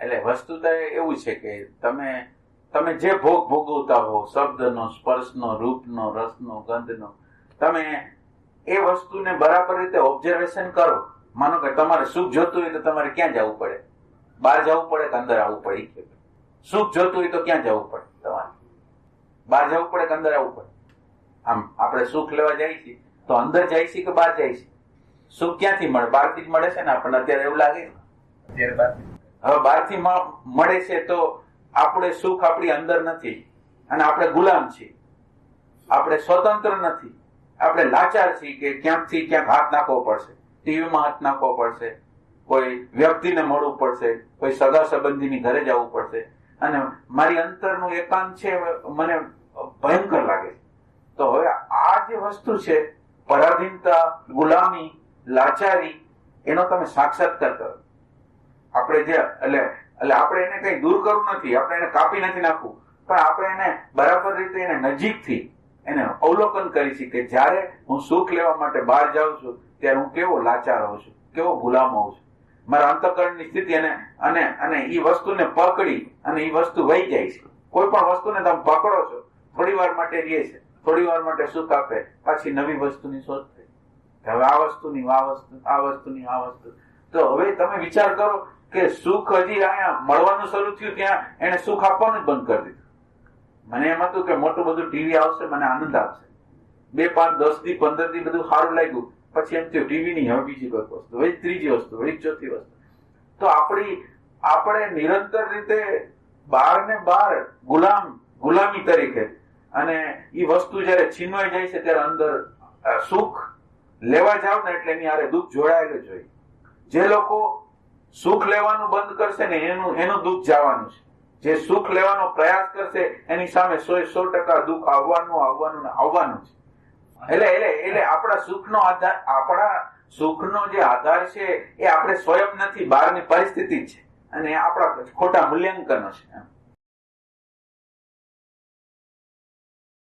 એટલે વસ્તુ તો એવું છે કે તમે તમે જે ભોગ ભોગવતા હો, શબ્દનો, સ્પર્શનો, રૂપનો, રસનો, ગંધનો, તમે એ વસ્તુને બરાબર રીતે ઓબ્ઝર્વેશન કરો. માનો કે તમારે સુખ જોતું હોય તો તમારે ક્યાં જવું પડે? બહાર જવું પડે કે અંદર આવવું પડે? સુખ જોતું હોય તો ક્યાં જવું પડે તમારે? બહાર જવું પડે કે અંદર આવવું પડે? આમ આપણે સુખ લેવા જાય છીએ તો અંદર જાય છે કે બહાર જાય છે સુખ ક્યાંથી મળે? બહારથી જ મળે છે ને આપણને? અત્યારે એવું લાગે છે. અત્યારે બહારથી. હવે બહારથી મળે છે તો આપણે સુખ આપણી અંદર નથી. અને આપણે ગુલામ છીએ. આપણે સ્વતંત્ર નથી. આપણે લાચાર છીએ કે ક્યાંકથી ક્યાંક હાથ નાખવો પડશે. ટીવીમાં હાથ નાખવો પડશે. કોઈ વ્યક્તિને મળવું પડશે. કોઈ સગા સંબંધીની ઘરે જવું પડશે. અને મારી અંતરનું એકાંત છે મને ભયંકર લાગે તો હવે આ જે વસ્તુ છે, પરાધીનતા, ગુલામી, લાચારી, એનો તમે સાક્ષાત્કાર કરો. આપણે જે, એટલે એટલે આપણે એને કઈ દૂર કરવું નથી, આપણે એને કાપી નથી નાખવું. પણ આપણે એને બરાબર રીતે એને નજીકથી એને અવલોકન કરી છે કે જ્યારે હું સુખ લેવા માટે બહાર જાઉં છું, ત્યારે હું કેવો લાચાર હોઉં છું, કેવો ગુલામ હોઉં છું. મારા અંતકરણની સ્થિતિ અને અને અને એ વસ્તુને પકડી અને એ વસ્તુ વહી જાય છે. કોઈ પણ વસ્તુને તમે પકડો છો, થોડી વાર માટે રહે છે, થોડી વાર માટે સુખ આપે, પાછી નવી વસ્તુની શોધ થઈ હવે આ વસ્તુની, આ વસ્તુ, આ વસ્તુની, આ વસ્તુ. તો હવે તમે વિચાર કરો કે સુખ હજી અહીંયા મળવાનું શરૂ થયું ત્યાં એને સુખ આપવાનું જ બંધ કરી દીધું. મને એમ હતું કે મોટું બધું ટીવી આવશે, મને આનંદ આવશે. બે પાંચ, દસથી પંદરથી બધું સારું લાગ્યું. પછી એમ થયું, ટીવી ની હવે બીજી કોઈ વસ્તુ વળી ત્રીજી વસ્તુ વળી ચોથી વસ્તુ. તો આપણી, આપણે નિરંતર રીતે બહાર ને બહાર ગુલામ, ગુલામી તરીકે અને એ વસ્તુ જયારે છીનવાઈ જાય છે, ત્યારે અંદર સુખ લેવા જાવ ને એટલે એની હારે દુઃખ જોડાયેલું જોઈએ જે લોકો સુખ લેવાનું બંધ કરશે ને એનું એનું દુઃખ જવાનું છે. જે સુખ લેવાનો પ્રયાસ કરશે, એની સામે સો સો ટકા દુઃખ આવવાનું આવવાનું આવવાનું છે. એટલે એટલે એટલે આપણા સુખનો આધાર, આપણા સુખનો જે આધાર છે, એ આપણે સ્વયં નથી, બહારની પરિસ્થિતિ છે. અને આપણા ખોટા મૂલ્યાંકનો છે.